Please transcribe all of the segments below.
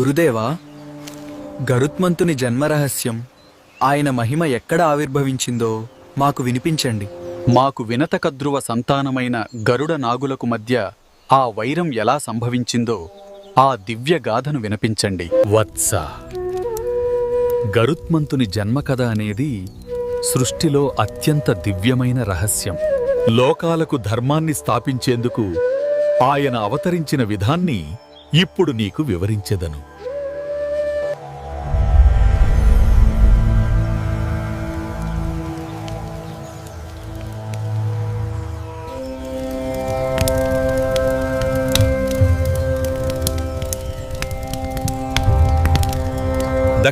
గురుదేవా గరుత్మంతుని జన్మరహస్యం ఆయన మహిమ ఎక్కడ ఆవిర్భవించిందో మాకు వినిపించండి. మాకు వినతకద్రువ సంతానమైన గరుడ నాగులకు మధ్య ఆ వైరం ఎలా సంభవించిందో ఆ దివ్య గాథను వినిపించండి. వత్స. గరుత్మంతుని జన్మకథ అనేది సృష్టిలో అత్యంత దివ్యమైన రహస్యం. లోకాలకు ధర్మాన్ని స్థాపించేందుకు ఆయన అవతరించిన విధాన్ని ఇప్పుడు నీకు వివరించెదను.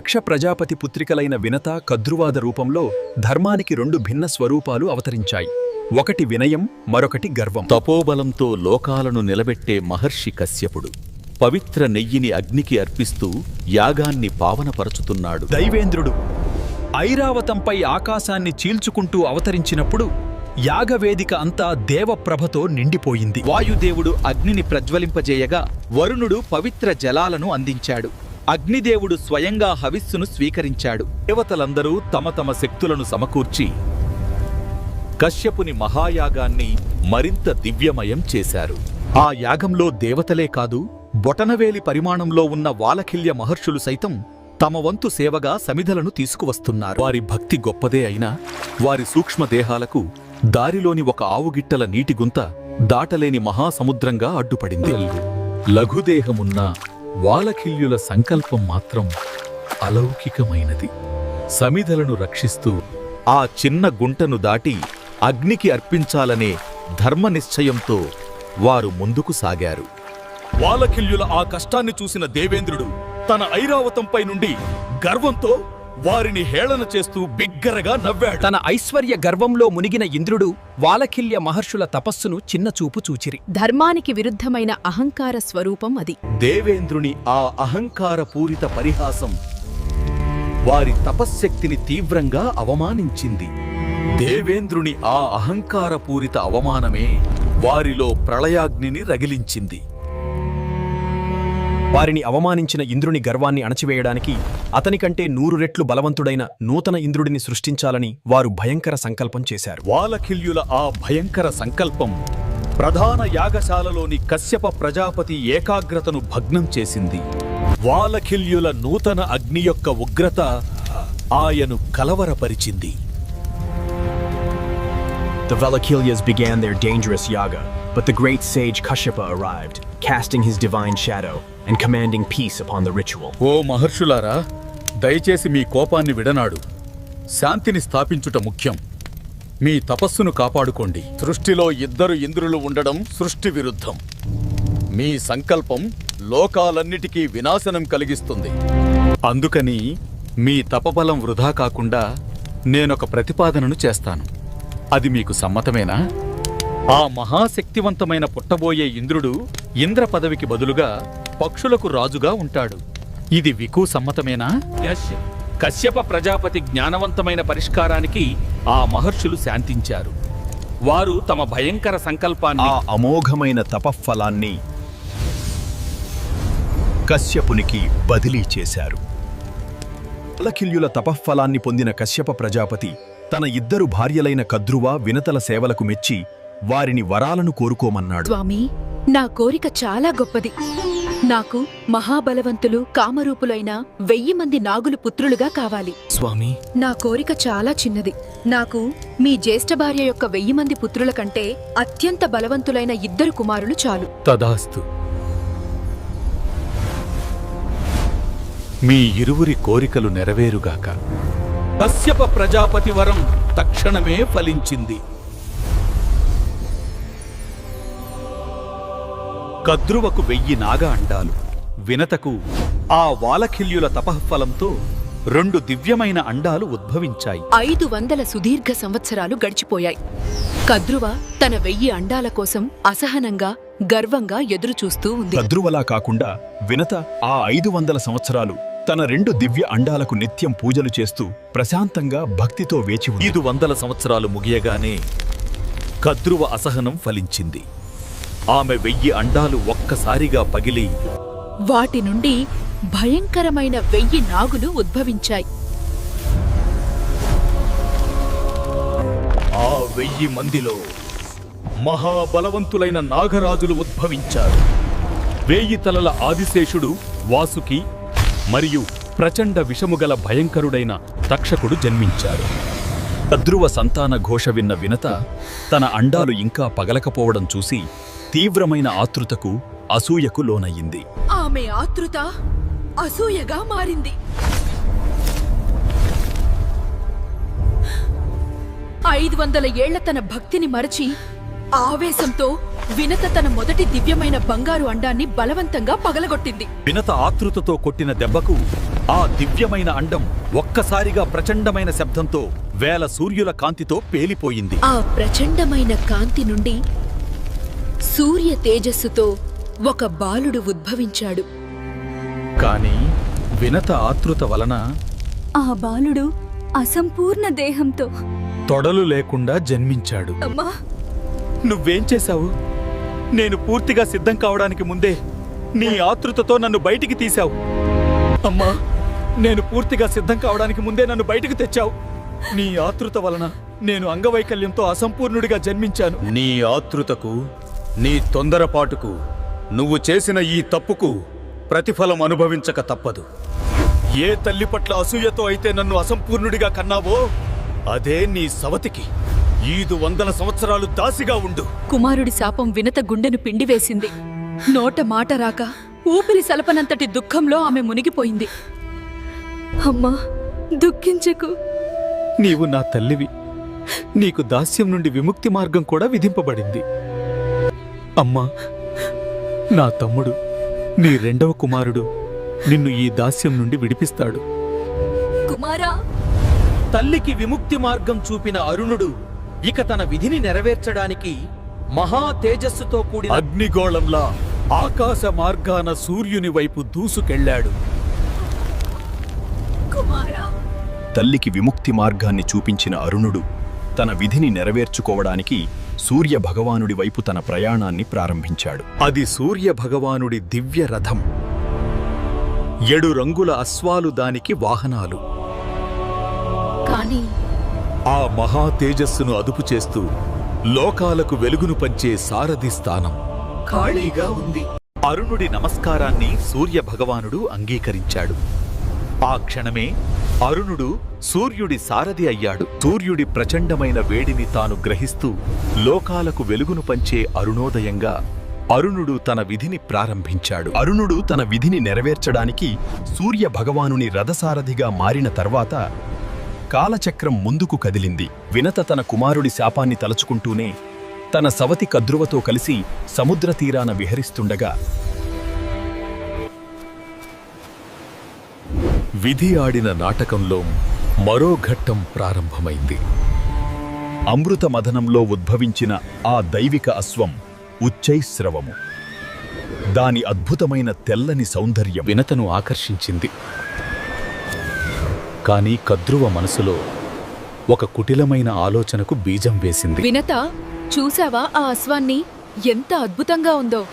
దక్ష ప్రజాపతి పుత్రికలైన వినత కద్రువాద రూపంలో ధర్మానికి రెండు భిన్న స్వరూపాలు అవతరించాయి. ఒకటి వినయం మరొకటి గర్వం. తపోబలంతో లోకాలను నిలబెట్టే మహర్షి కశ్యపుడు పవిత్ర నెయ్యిని అగ్నికి అర్పిస్తూ యాగాన్ని పావనపరచుతున్నాడు. దైవేంద్రుడు ఐరావతంపై ఆకాశాన్ని చీల్చుకుంటూ అవతరించినప్పుడు యాగవేదిక అంతా దేవప్రభతో నిండిపోయింది. వాయుదేవుడు అగ్నిని ప్రజ్వలింపజేయగా వరుణుడు పవిత్ర జలాలను అందించాడు. అగ్నిదేవుడు స్వయంగా హవిస్సును స్వీకరించాడు. దేవతలందరూ తమ తమ శక్తులను సమకూర్చి కశ్యపుని మహాయాగాన్ని మరింత దివ్యమయం చేశారు. ఆ యాగంలో దేవతలే కాదు బొటనవేలి పరిమాణంలో ఉన్న వాలఖిల్య మహర్షులు సైతం తమ వంతు సేవగా సమిధలను తీసుకువస్తున్నారు. వారి భక్తి గొప్పదే అయినా వారి సూక్ష్మదేహాలకు దారిలోని ఒక ఆవుగిట్టల నీటి గుంత దాటలేని మహాసముద్రంగా అడ్డుపడింది. లఘుదేహమున్న వాలకిల్యుల సంకల్పం మాత్రం అలౌకికమైనది. సమిధలను రక్షిస్తూ ఆ చిన్న గుంటను దాటి అగ్నికి అర్పించాలనే ధర్మనిశ్చయంతో వారు ముందుకు సాగారు. వాలకిల్యుల ఆ కష్టాన్ని చూసిన దేవేంద్రుడు తన ఐరావతంపై నుండి గర్వంతో వారిని హేళన చేస్తూ బిగ్గరగా నవ్వాడు. తన ఐశ్వర్య గర్వంలో మునిగిన ఇంద్రుడు వాలకిల్య మహర్షుల తపస్సును చిన్నచూపు చూచిరి. ధర్మానికి విరుద్ధమైన అహంకార స్వరూపం అది. దేవేంద్రుని ఆ అహంకారపూరిత పరిహాసం వారి తపశ్శక్తిని తీవ్రంగా అవమానించింది. దేవేంద్రుని ఆ అహంకారపూరిత అవమానమే వారిలో ప్రళయాగ్నిని రగిలించింది. వారిని అవమానించిన ఇంద్రుని గర్వాన్ని అణచివేయడానికి అతనికంటే నూరు రెట్లు బలవంతుడైన నూతన ఇంద్రుడిని సృష్టించాలని వారు భయంకర సంకల్పం చేశారు. వాలఖిల్యుల ఆ భయంకర సంకల్పం ప్రధాన యాగశాలలోని కశ్యప ప్రజాపతి ఏకాగ్రతను భగ్నం చేసింది. వాలఖిల్యుల నూతన అగ్ని యొక్క ఉగ్రత ఆయను కలవరపరిచింది. The Valakilyas began their dangerous yaga, but the great sage Kashyapa arrived, casting his divine shadow and commanding peace upon the ritual. ఓ మహర్షులారా దయచేసి మీ కోపాన్ని విడనాడు శాంతిని స్థాపించుట ముఖ్యం మీ తపస్సును కాపాడుకోండి సృష్టిలో ఇద్దరు ఇంద్రులు ఉండడం సృష్టి విరుద్ధం మీ సంకల్పం లోకాలన్నిటికీ వినాశనం కలిగిస్తుంది అందుకని మీ తపబలం వృధా కాకుండా నేనొక ప్రతిపాదనను చేస్తాను అది మీకు సమ్మతమేనా? ఆ మహాశక్తివంతమైన పుట్టబోయే ఇంద్రుడు ఇంద్ర పదవికి బదులుగా పక్షులకు రాజుగా ఉంటాడు. ఇది వికు సమ్మతమేనా? కశ్యప ప్రజాపతి జ్ఞానవంతమైన పరిష్కారానికి ఆ మహర్షులు శాంతించారు. వారు తమ భయంకర సంకల్పాన్ని ఆ అమోఘమైన తపఫలాన్ని కశ్యపునికి బదిలీ చేశారు. అలకిల్యుల తపఫలాన్ని పొందిన కశ్యప ప్రజాపతి తన ఇద్దరు భార్యలైన కద్రువ వినతల సేవలకు మెచ్చి వారిని వరాలను కోరుకోమన్నాడు. స్వామి నా కోరిక చాలా గొప్పది. నాకు మహాబలవంతులు కామరూపులైన వెయ్యి మంది నాగులు పుత్రులుగా కావాలి. స్వామి. నా కోరిక చాలా చిన్నది. నాకు మీ జ్యేష్ఠ భార్య యొక్క వెయ్యి మంది పుత్రుల కంటే అత్యంత బలవంతులైన ఇద్దరు కుమారులు చాలు. తదాస్తు. మీ ఇరువురి కోరికలు నెరవేరుగాక కశ్యప ప్రజాపతి వరం తక్షణమే ఫలించింది. కద్రువకు వెయ్యి నాగ అండాలు. వినతకు ఆ వాలఖిల్యుల తపఃఫలంతో రెండు దివ్యమైన అండాలు ఉద్భవించాయి. ఐదు వందల సుదీర్ఘ సంవత్సరాలు గడిచిపోయాయి. కద్రువ తన వెయ్యి అండాల కోసం అసహనంగా గర్వంగా ఎదురుచూస్తూ ఉంది. కద్రువలా కాకుండా వినత ఆ ఐదు వందల సంవత్సరాలు తన రెండు దివ్య అండాలకు నిత్యం పూజలు చేస్తూ ప్రశాంతంగా భక్తితో వేచి ఐదు వందల సంవత్సరాలు ముగియగానే కద్రువ అసహనం ఫలించింది. ఆమె వెయ్యి అండాలు ఒక్కసారిగా పగిలి వాటి నుండి భయంకరమైన వెయ్యి నాగులు ఉద్భవించాయి. ఆ వెయ్యి మందిలో మహాబలవంతులైన నాగరాజులు ఉద్భవించారు. వేయి తలల ఆదిశేషుడు వాసుకి మరియు ప్రచండ విషముగల భయంకరుడైన తక్షకుడు జన్మించారు తద్రువ సంతాన ఘోష విన్న వినత తన అండాలు ఇంకా పగలకపోవడం చూసి తీవ్రమైన ఆతృతకు అసూయకు లోనయ్యింది. ఆమె ఆతృత అసూయగా మారింది. ఐదు వందల ఏళ్ళ తన భక్తిని మరచి ఆవేశంతో వినత తన మొదటి దివ్యమైన బంగారు అండాన్ని బలవంతంగా పగలగొట్టింది. వినత ఆతృతతో కొట్టిన దెబ్బకు ఆ దివ్యమైన అండం ఒక్కసారిగా ప్రచండమైన శబ్దంతో వేల సూర్యుల కాంతితో పేలిపోయింది. ఆ ప్రచండమైన కాంతి నుండి సూర్య తేజస్సుతో ఒక బాలుడు ఉద్భవించాడు. కాని వినత ఆతృత వలన ఆ బాలుడు అసంపూర్ణ దేహంతో తొడలు లేకుండా జన్మించాడు. అమ్మా! నువ్వేం చేశావు? నేను పూర్తిగా సిద్ధం కావడానికి ముందే నీ ఆతృతతో నన్ను బయటికి తీశావు. అమ్మా నేను పూర్తిగా సిద్ధం కావడానికి ముందే నన్ను బయటికి తెచ్చావు. నీ ఆతృత వలన నేను అంగవైకల్యంతో అసంపూర్ణుడిగా జన్మించాను. నీ ఆతృతకు నీ తొందరపాటుకు నువ్వు చేసిన ఈ తప్పుకు ప్రతిఫలం అనుభవించక తప్పదు. ఏ తల్లి పట్ల అసూయతో అయితే నన్ను అసంపూర్ణుడిగా కన్నావో అదే నీ సవతికి. ఈదు వందల సంవత్సరాలు దాసిగా ఉండు. కుమారుడి శాపం వినత గుండెను పిండివేసింది నోట మాట రాక ఊపిరి సలపనంతటి దుఃఖంలో ఆమె మునిగిపోయింది. అమ్మా దుఃఖించకు. నీవు నా తల్లివి. నీకు దాస్యం నుండి విముక్తి మార్గం కూడా విధింపబడింది. అమ్మా నా తమ్ముడు నీ రెండవ కుమారుడు నిన్ను ఈ దాస్యం నుండి విడిపిస్తాడు. కుమారా! తల్లికి విముక్తి మార్గం చూపిన అరుణుడు ఇక తన విధిని నెరవేర్చడానికి మహా తేజస్సుతో కూడిన అగ్నిగోళంలా ఆకాశ మార్గాన సూర్యుని వైపు దూసుకెళ్ళాడు. కుమారా! తల్లికి విముక్తి మార్గాన్ని చూపించిన అరుణుడు తన విధిని నెరవేర్చుకోవడానికి సూర్య భగవానుడి వైపు తన ప్రయాణాన్ని ప్రారంభించాడు. అది సూర్య భగవానుడి దివ్య రథం. ఏడు రంగుల అశ్వాలు దానికి వాహనాలు. కాని ఆ మహా తేజస్సును అదుపు చేస్తూ లోకాలకు వెలుగును పంచే సారథి స్థానం. ఖాళీగా ఉంది. అరుణుడి నమస్కారాన్ని సూర్య భగవానుడు అంగీకరించాడు. ఆ క్షణమే అరుణుడు సూర్యుడి సారథి అయ్యాడు. సూర్యుడి ప్రచండమైన వేడిని తాను గ్రహిస్తూ లోకాలకు వెలుగును పంచే అరుణోదయంగా అరుణుడు తన విధిని ప్రారంభించాడు. అరుణుడు తన విధిని నెరవేర్చడానికి సూర్య భగవానుని రథసారథిగా మారిన తర్వాత కాలచక్రం ముందుకు కదిలింది. వినత తన కుమారుడి శాపాన్ని తలుచుకుంటూనే తన సవతి కద్రువతో కలిసి సముద్ర తీరాన విహరిస్తుండగా విధి ఆడిన నాటకంలో మరో ఘట్టం ప్రారంభమైంది. అమృత మదనంలో ఉద్భవించిన ఆ దైవిక అశ్వం ఉచ్చైశ్రవము. దాని అద్భుతమైన తెల్లని సౌందర్యం వినతను ఆకర్షించింది. కాని కద్రువ మనసులో ఒక కుటిలమైన ఆలోచనకు బీజం వేసింది. వినత చూసావా ఆ అశ్వాన్ని? ఎంత అద్భుతంగా ఉందో.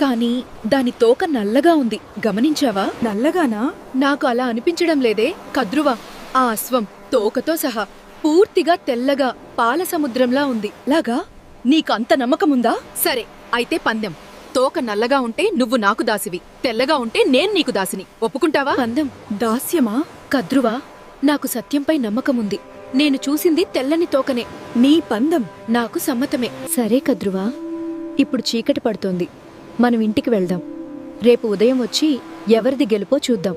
కాని దాని తోక నల్లగా ఉంది. గమనించావా? నల్లగానా? నాకు అలా అనిపించడం లేదే కద్రువ. ఆ అశ్వం తోకతో సహా పూర్తిగా తెల్లగా పాల సముద్రంలా ఉంది. లాగా నీకంత నమ్మకముందా సరే అయితే పందెం. తోక నల్లగా ఉంటే నువ్వు నాకు దాసివి. తెల్లగా ఉంటే నేను నీకు దాసిని. ఒప్పుకుంటావా? పందెం దాస్యమా? కద్రువ నాకు సత్యంపై నమ్మకముంది. నేను చూసింది తెల్లని తోకనే. నీ పందం నాకు సమ్మతమే. సరే కద్రువా ఇప్పుడు చీకటి పడుతోంది. మనం ఇంటికి వెళ్దాం. రేపు ఉదయం వచ్చి ఎవరిది గెలుపో చూద్దాం.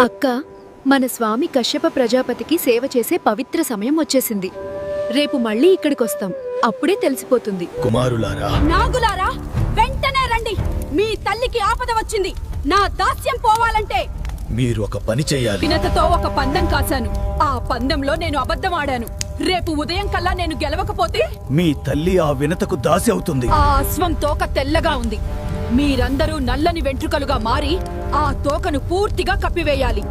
అక్క మన స్వామి కశ్యప ప్రజాపతికి సేవ చేసే పవిత్ర సమయం వచ్చేసింది. రేపు మళ్ళీ ఇక్కడికొస్తాం. అప్పుడే తెలిసిపోతుంది. కుమారులారా. నాగులారా వెంటనే రండి. మీ తల్లికి ఆపద వచ్చింది. నా దాస్యం పోవాలంటే మీరు ఒక పని చేయాలి. వినతతో ఒక పందెం కాశాను. ఆ పందెంలో నేను అబద్ధం ఆడాను. రేపు ఉదయం కల్లా నేను గెలవకపోతే? మీ తల్లి ఆ వినతకు దాసి అవుతుంది. ఆ అశ్వం తోక తెల్లగా ఉంది. మీరందరూ నల్లని వెంట్రుకలుగా మారి ఆ తోకను పూర్తిగా కప్పివేయాలి.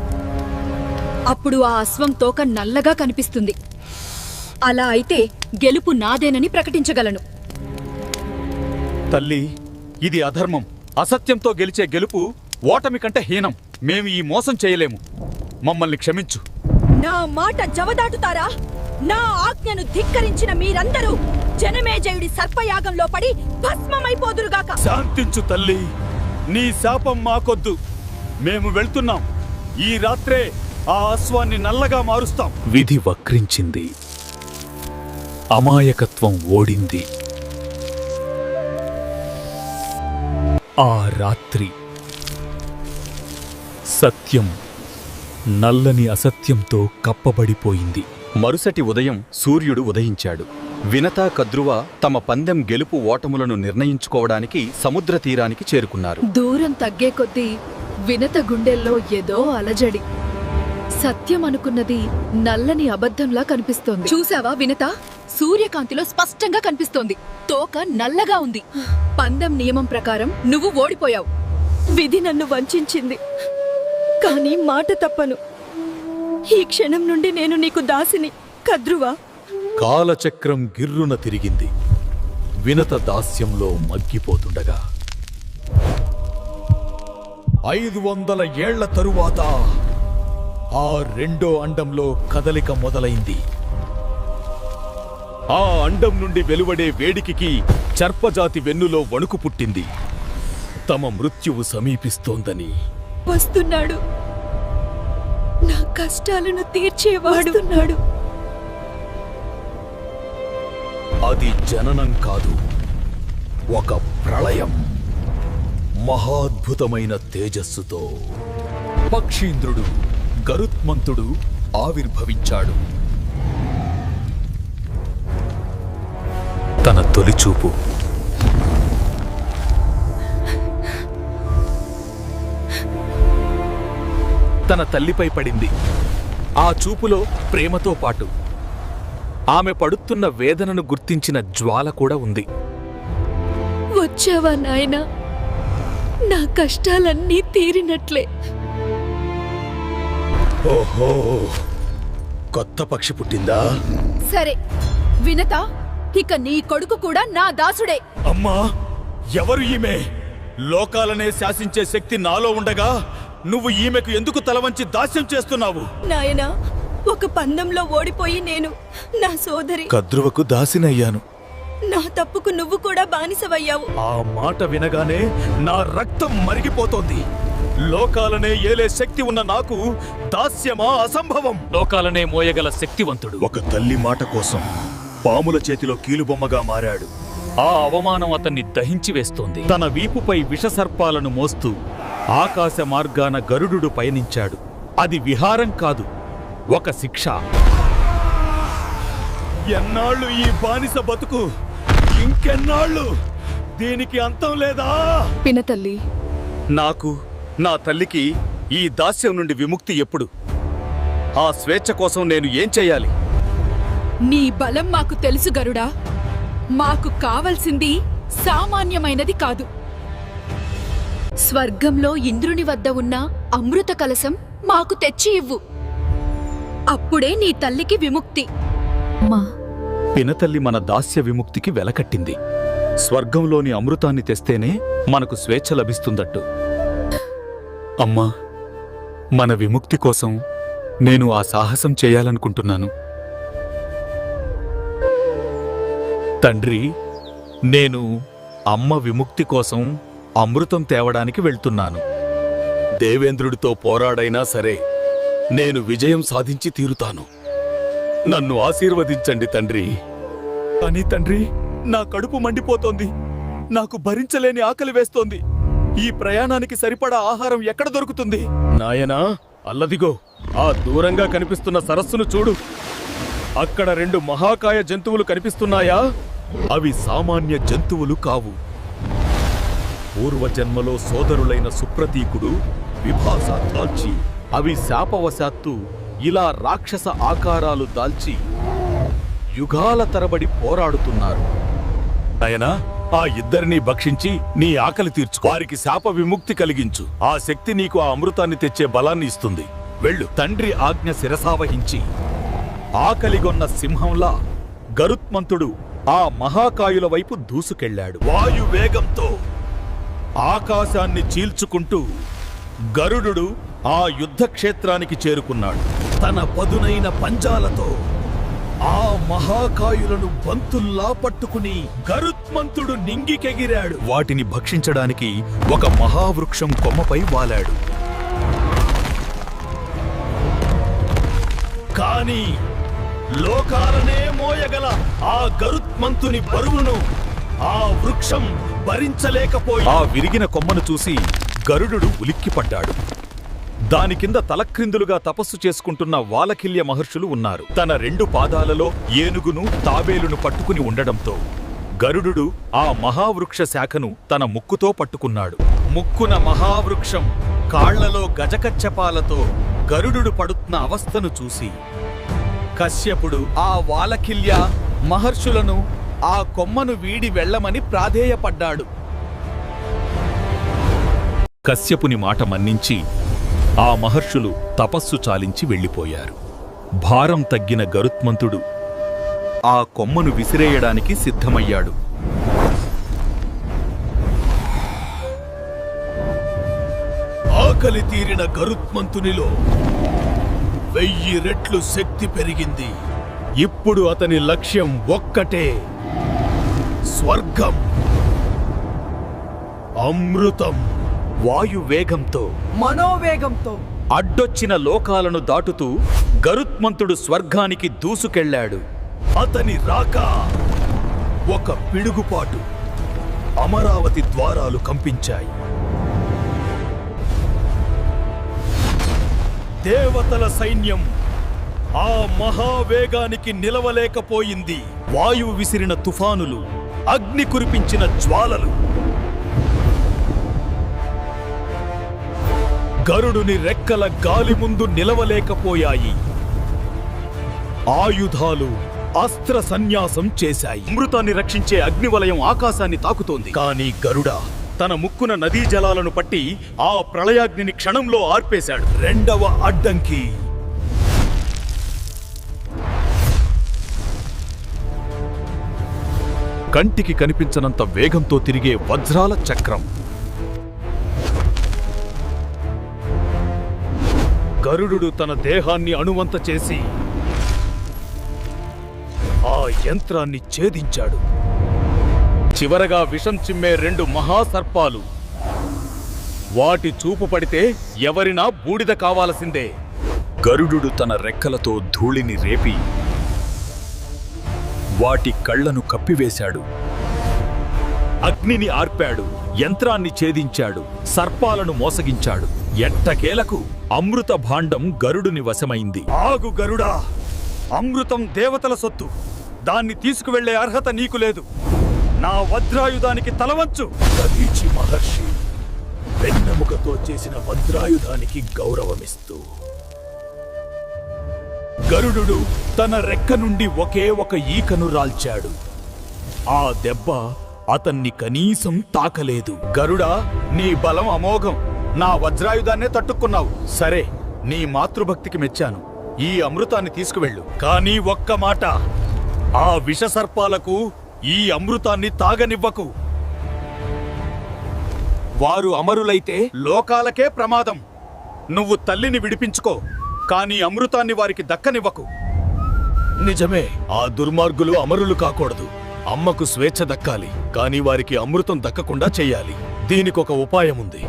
అప్పుడు ఆ అశ్వం తోక నల్లగా కనిపిస్తుంది. అలా అయితే గెలుపు నాదేనని ప్రకటించగలను. తల్లి ఇది అధర్మం. అసత్యంతో గెలిచే గెలుపు ఓటమి కంటే హీనం. మేము ఈ మోసం చేయలేము. మమ్మల్ని క్షమించు. నా మాట జవదాటుతారా? నా ఆజ్ఞను ధిక్కరించిన మీరందరూ జనమేజయుడి సర్పయాగంలో పడి భస్మమైపోదురుగాక. శాంతించు తల్లి. నీ శాపం మాకొద్దు. మేము వెళ్తున్నాం. ఈ రాత్రే ఆ అశ్వాన్ని నల్లగా మారుస్తాం. విధి వక్రించింది. అమాయకత్వం ఓడింది. ఆ రాత్రి సత్యం నల్లని అసత్యంతో కప్పబడిపోయింది. మరుసటి ఉదయం సూర్యుడు ఉదయించాడు. వినత కద్రువ తమ పందెం గెలుపు ఓటములను నిర్ణయించుకోవడానికి సముద్ర తీరానికి చేరుకున్నారు. దూరం తగ్గే కొద్దీ వినత గుండెల్లో ఏదో అలజడి. సత్యం అనుకున్నది నల్లని అబద్ధంలా కనిపిస్తోంది. చూసావా వినత? సూర్యకాంతిలో స్పష్టంగా కనిపిస్తోంది. తోక నల్లగా ఉంది. పందెం నియమం ప్రకారం నువ్వు ఓడిపోయావు. విధి నన్ను వంచింది కానీ మాట తప్పను. ఈ క్షణం నుండి నేను నీకు దాసిని కద్రువా? కాలచక్రం గిర్రున తిరిగింది. వినత దాస్యంలో మగ్గిపోతుండగా. ఐదు వందల ఏళ్ళ తరువాత ఆ రెండో అండంలో కదలిక మొదలైంది. ఆ అండం నుండి వెలువడే వేడికికి చర్పజాతి వెన్నులో వణుకు పుట్టింది. తమ మృత్యువు సమీపిస్తోందని వస్తున్నాడు. నా కష్టాలను తీర్చేవాడు ఉన్నాడు అది జననం కాదు ఒక ప్రళయం. మహాద్భుతమైన తేజస్సుతో. పక్షీంద్రుడు గరుత్మంతుడు ఆవిర్భవించాడు. తన తొలిచూపు. తన తల్లిపై పడింది. ఆ చూపులో ప్రేమతో పాటు ఆమె పడుతున్న వేదనను గుర్తించిన జ్వాల కూడా ఉంది. వచ్చావా నాయనా? నా కష్టాలన్నీ తీరినట్లే. ఓహో! కొత్త పక్షి పుట్టిందా? సరే వినత ఇక నీ కొడుకు కూడా నా దాసుడే. అమ్మా! ఎవరు ఈమె? లోకాలనే శాసించే శక్తి నాలో ఉండగా నువ్వు ఈమెకు ఎందుకు తలవంచి దాస్యం చేస్తున్నావు? నాయనా ఒక పందెంలో ఓడిపోయి నేను నా సోదరి కద్రువకు దాసినయ్యాను. నా తప్పుకు నువ్వు కూడా బానిసవయ్యావు. ఆ మాట వినగానే నా రక్తం మరిగిపోతోంది. లోకాలనే ఏలే శక్తి ఉన్న నాకు దాస్యమా అసంభవం. లోకాలనే మోయగల శక్తివంతుడు. ఒక తల్లి మాట కోసం పాముల చేతిలో కీలుబొమ్మగా మారాడు. ఆ అవమానం అతన్ని దహించి వేస్తోంది. తన వీపుపై విషసర్పాలను మోస్తూ ఆకాశ మార్గాన గరుడు పయనించాడు. అది విహారం కాదు ఒక శిక్ష. ఎన్నాళ్ళు ఈ బానిస బతుకు? ఇంకెన్నాళ్ళు? దీనికి అంతం లేదా? పినతల్లి నాకు నా తల్లికి ఈ దాస్యం నుండి విముక్తి ఎప్పుడు? ఆ స్వేచ్ఛ కోసం నేను ఏం చెయ్యాలి నీ బలం మాకు తెలుసు గరుడా. మాకు కావలసింది సామాన్యమైనది కాదు. స్వర్గంలో ఇంద్రుని వద్ద ఉన్న అమృత కలశం మాకు తెచ్చి ఇవ్వు. అప్పుడే నీ తల్లికి విముక్తి. మా పినతల్లి మన దాస్య విముక్తికి వెలకట్టింది స్వర్గంలోని అమృతాన్ని తెస్తేనే మనకు స్వేచ్ఛ లభిస్తుందట్టు. అమ్మా మన విముక్తి కోసం నేను ఆ సాహసం చేయాలనుకుంటున్నాను. తండ్రి నేను అమ్మ విముక్తి కోసం అమృతం తేవడానికి వెళ్తున్నాను. దేవేంద్రుడితో పోరాడైనా సరే నేను విజయం సాధించి తీరుతాను. నన్ను ఆశీర్వదించండి తండ్రి. అని తండ్రి నా కడుపు మండిపోతోంది. నాకు భరించలేని ఆకలి వేస్తోంది. ఈ ప్రయాణానికి సరిపడా ఆహారం ఎక్కడ దొరుకుతుంది? నాయనా అల్లదిగో ఆ దూరంగా కనిపిస్తున్న సరస్సును చూడు. అక్కడ రెండు మహాకాయ జంతువులు కనిపిస్తున్నాయా? అవి సామాన్య జంతువులు కావు. పూర్వజన్మలో సోదరులైన సుప్రతీకుడు విభాస దాల్చి అవి శాపవశాత్తు ఇలా రాక్షస ఆకారాలు దాల్చి యుగాల తరబడి పోరాడుతున్నారు. నాయనా ఆ ఇద్దరిని భక్షించి నీ ఆకలి తీర్చు. వారికి శాప విముక్తి కలిగించు. ఆ శక్తి నీకు ఆ అమృతాన్ని తెచ్చే బలాన్ని ఇస్తుంది. వెళ్ళు. తండ్రి ఆజ్ఞ శిరసావహించి ఆకలిగొన్న సింహంలా గరుత్మంతుడు ఆ మహాకాయుల వైపు దూసుకెళ్ళాడు వాయు వేగంతో ఆకాశాన్ని చీల్చుకుంటూ గరుడు ఆ యుద్ధక్షేత్రానికి చేరుకున్నాడు. తన పదునైన పంజాలతో ఆ మహాకాయులను బంతుల్లా పట్టుకుని గరుత్మంతుడు నింగికెగిరాడు. వాటిని భక్షించడానికి ఒక మహావృక్షం కొమ్మపై వాలాడు. కాని లోకాలనే మోయగల ఆ గరుత్మంతుని బరువును వృక్షం భరించలేకపోయి ఆ విరిగిన కొమ్మను చూసి గరుడు ఉలిక్కిపడ్డాడు. దాని కింద తలక్రిందులుగా తపస్సు చేసుకుంటున్న వాలకిల్య మహర్షులు ఉన్నారు. తన రెండు పాదాలలో ఏనుగును తాబేలును పట్టుకుని ఉండడంతో గరుడు ఆ మహావృక్ష శాఖను తన ముక్కుతో పట్టుకున్నాడు. ముక్కున మహావృక్షం కాళ్ళలో గజకచ్చపాలతో గరుడు పడుతున్న అవస్థను చూసి కశ్యపుడు ఆ వాలకిల్య మహర్షులను ఆ కొమ్మను వీడి వెళ్ళమని ప్రాధేయపడ్డాడు. కశ్యపుని మాట మన్నించి ఆ మహర్షులు తపస్సు చాలించి వెళ్ళిపోయారు. భారం తగ్గిన గరుత్మంతుడు ఆ కొమ్మను విసిరేయడానికి సిద్ధమయ్యాడు. ఆకలి తీరిన గరుత్మంతునిలో వెయ్యి రెట్లు శక్తి పెరిగింది. ఇప్పుడు అతని లక్ష్యం ఒక్కటే. స్వర్గం. అమృతం. వాయు వేగంతో మనోవేగంతో. అడ్డొచ్చిన లోకాలను దాటుతూ గరుత్మంతుడు స్వర్గానికి దూసుకెళ్ళాడు. అతని రాక ఒక పిడుగుపాటు అమరావతి ద్వారాలు కంపించాయి. దేవతల సైన్యం ఆ మహావేగానికి నిలవలేకపోయింది వాయువు విసిరిన తుఫానులు అగ్ని కురిపించిన జ్వాలలు. గరుడుని రెక్కల గాలి ముందు నిలవలేకపోయాయి. ఆయుధాలు అస్త్ర సన్యాసం చేశాయి. అమృతాన్ని రక్షించే అగ్నివలయం ఆకాశాన్ని తాకుతోంది. కానీ గరుడ తన ముక్కున నదీ జలాలను పట్టి ఆ ప్రళయాగ్నిని క్షణంలో ఆర్పేశాడు. రెండవ అడ్డంకి కంటికి కనిపించనంత వేగంతో తిరిగే వజ్రాల చక్రం. గరుడు తన దేహాన్ని అణువంత చేసి ఆ యంత్రాన్ని ఛేదించాడు. చివరగా విషం చిమ్మే రెండు మహాసర్పాలు. వాటి చూపు పడితే ఎవరినా బూడిద కావాల్సిందే. గరుడు తన రెక్కలతో ధూళిని రేపి వాటి కళ్ళను కప్పివేశాడు. అగ్నిని ఆర్పాడు యంత్రాన్ని ఛేదించాడు సర్పాలను మోసగించాడు. ఎట్టకేలకు అమృత భాండం గరుడుని వశమైంది. ఆగు గరుడా! అమృతం దేవతల సొత్తు. దాన్ని తీసుకువెళ్ళే అర్హత నీకు లేదు. నా వజ్రాయుధానికి తలవంచు. మహర్షి వెన్నెముకతో చేసిన వజ్రాయుధానికి గౌరవమిస్తూ. గరుడు తన రెక్క నుండి ఒకే ఒక ఈకను రాల్చాడు. ఆ దెబ్బ అతన్ని కనీసం తాకలేదు. గరుడా నీ బలం అమోఘం. నా వజ్రాయుధాన్నే తట్టుకున్నావు. సరే నీ మాతృభక్తికి మెచ్చాను. ఈ అమృతాన్ని తీసుకువెళ్ళు. కానీ ఒక్క మాట. ఆ విషసర్పాలకు ఈ అమృతాన్ని తాగనివ్వకు. వారు అమరులైతే లోకాలకే ప్రమాదం. నువ్వు తల్లిని విడిపించుకో. కానీ అమృతాన్ని వారికి దక్కనివ్వకు. నిజమే. ఆ దుర్మార్గులు అమరులు కాకూడదు. అమ్మకు స్వేచ్ఛ దక్కాలి. కానీ వారికి అమృతం దక్కకుండా చెయ్యాలి దీనికొక ఉపాయం ఉంది.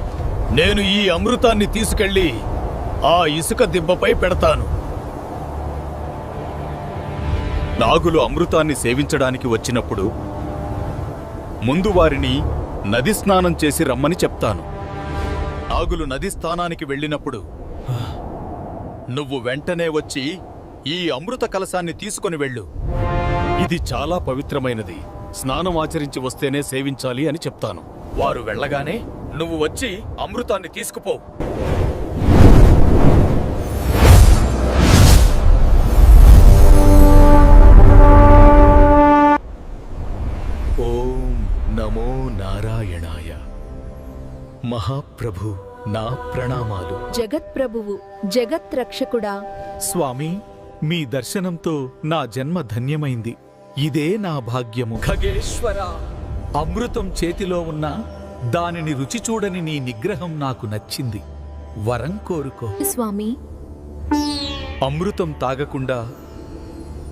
నేను ఈ అమృతాన్ని తీసుకెళ్ళి ఆ ఇసుక దిబ్బపై పెడతాను. నాగులు అమృతాన్ని సేవించడానికి వచ్చినప్పుడు ముందు వారిని నది స్నానం చేసి రమ్మని చెప్తాను. నాగులు నది స్థానానికి వెళ్ళినప్పుడు నువ్వు వెంటనే వచ్చి ఈ అమృత కలశాన్ని తీసుకొని వెళ్ళు. ఇది చాలా పవిత్రమైనది. స్నానం ఆచరించి వస్తేనే సేవించాలి అని చెప్తాను. వారు వెళ్ళగానే నువ్వు వచ్చి అమృతాన్ని తీసుకుపో. ఓం నమో నారాయణాయ. మహాప్రభు. నా ప్రణామాలు. జగత్ప్రభువు జగత్ రక్షకుడా స్వామి మీ దర్శనంతో నా జన్మ ధన్యమైంది. ఇదే నా భాగ్యము. ఖగేశ్వర అమృతం చేతిలో ఉన్న దానిని రుచి చూడని నీ నిగ్రహం నాకు నచ్చింది. వరం కోరుకో. స్వామి. అమృతం తాగకుండా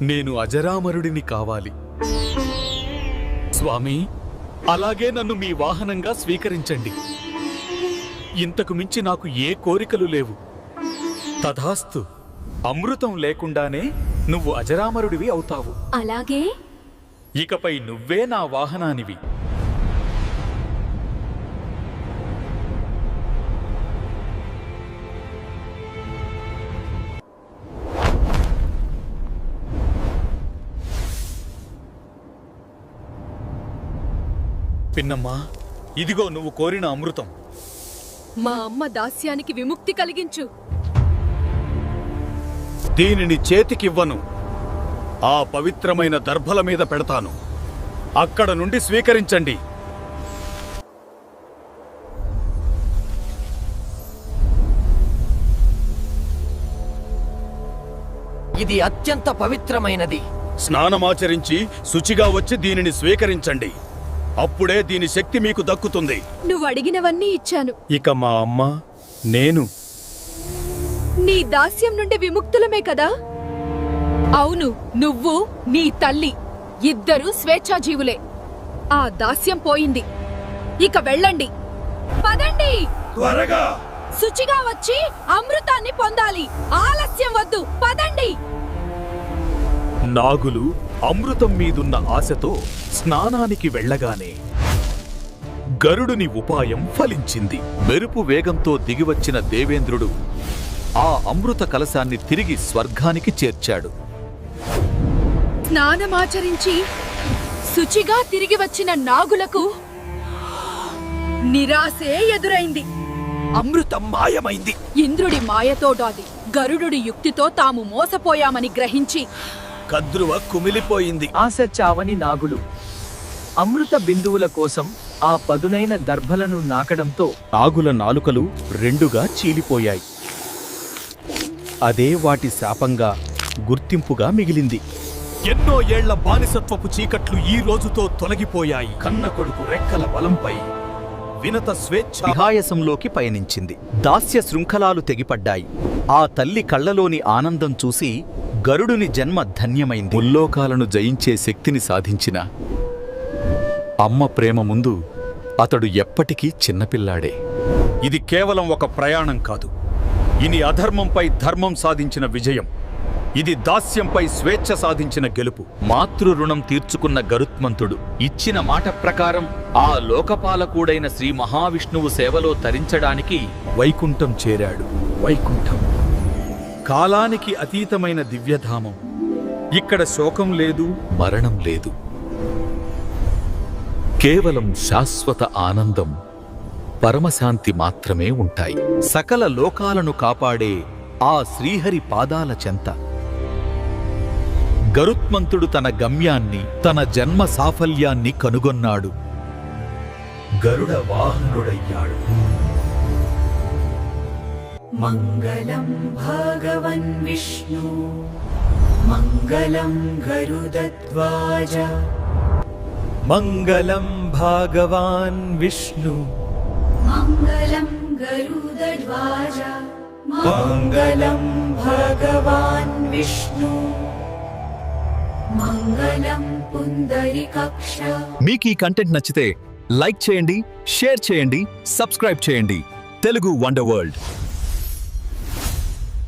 నేను అజరామరుడిని కావాలి. స్వామి అలాగే నన్ను మీ వాహనంగా స్వీకరించండి. ఇంతకు మించి నాకు ఏ కోరికలు లేవు. తథాస్తు అమృతం లేకుండానే నువ్వు అజరామరుడివి అవుతావు. అలాగే? ఇకపై నువ్వే నా వాహనానివి. పిన్నమ్మా ఇదిగో నువ్వు కోరిన అమృతం. మా అమ్మ దాస్యానికి విముక్తి కలిగించు. దీనిని చేతికివ్వను. ఆ పవిత్రమైన దర్భల మీద పెడతాను. అక్కడ నుండి స్వీకరించండి. ఇది అత్యంత పవిత్రమైనది. స్నానమాచరించి శుచిగా వచ్చి దీనిని స్వీకరించండి. అప్పుడే దీని శక్తి మీకు దక్కుతుంది. నువ్వు అడిగినవన్నీ ఇచ్చాను. ఇక మా అమ్మ నేను. నీ దాస్యం నుండి విముక్తులమే కదా? అవును నువ్వు నీ తల్లి ఇద్దరూ స్వేచ్ఛాజీవులే. ఆ దాస్యం పోయింది. ఇక వెళ్ళండి. పదండి! త్వరగా! శుచిగా వచ్చి అమృతాన్ని పొందాలి. ఆలస్యం వద్దు. పదండి! నాగులు అమృతం మీదున్న ఆశతో స్నానానికి వెళ్ళగానే గరుడుని ఉపాయం ఫలించింది. మెరుపు వేగంతో దిగివచ్చిన దేవేంద్రుడు ఆ అమృత కలశాన్ని తిరిగి స్వర్గానికి చేర్చాడు. స్నానమాచరించి శుచిగా తిరిగి వచ్చిన నాగులకు నిరాశే ఎదురైంది. అమృతం మాయమైంది. ఇంద్రుడి మాయతోడాది గరుడుడి యుక్తితో తాము మోసపోయామని గ్రహించి కద్రువ కుమిలిపోయింది. ఆశ చావని నాగులు అమృత బిందువుల కోసం ఆ పదునైన దర్భలను నాకడంతో నాగుల నాలుకలు రెండుగా చీలిపోయాయి. అదే వాటి శాపంగా గుర్తింపుగా మిగిలింది. ఎన్నో ఏళ్ళ బానిసత్వపు చీకట్లు ఈ రోజుతో తొలగిపోయాయి. కన్న కొడుకు రెక్కల బలంపై వినత స్వేచ్ఛ విహాయసంలోకి పయనించింది. దాస్య శృంఖలాలు తెగిపడ్డాయి. ఆ తల్లి కళ్ళలోని ఆనందం చూసి గరుడుని జన్మ ధన్యమైంది. ముల్లోకాలను జయించే శక్తిని సాధించిన అమ్మ ప్రేమ ముందు అతడు ఎప్పటికీ చిన్నపిల్లాడే. ఇది కేవలం ఒక ప్రయాణం కాదు. ఇది అధర్మంపై ధర్మం సాధించిన విజయం. ఇది దాస్యంపై స్వేచ్ఛ సాధించిన గెలుపు. మాతృ రుణం తీర్చుకున్న గరుత్మంతుడు. ఇచ్చిన మాట ప్రకారం ఆ లోకపాలకుడైన శ్రీ మహావిష్ణువు సేవలో తరించడానికి వైకుంఠం చేరాడు. వైకుంఠం. కాలానికి అతీతమైన దివ్యధామం. ఇక్కడ శోకం లేదు మరణం లేదు. కేవలం శాశ్వత ఆనందం పరమశాంతి మాత్రమే ఉంటాయి. సకల లోకాలను కాపాడే ఆ శ్రీహరి పాదాల చెంత. గరుత్మంతుడు తన గమ్యాన్ని తన జన్మ సాఫల్యాన్ని కనుగొన్నాడు. గరుడ వాహనుడయ్యాడు. मङ्गलं भगवन् विष्णु मङ्गलं गरुदध्वाज మంగళం భాగవాన్ విష్ణు मङ्गलं गरुदध्वाज मङ्गलं भगवान् विष्णु मङ्गलं पुन्दरिकक्ष మీకు ఈ కంటెంట్ నచ్చితే లైక్ చేయండి షేర్ చేయండి సబ్స్క్రైబ్ చేయండి తెలుగు వండర్ వరల్డ్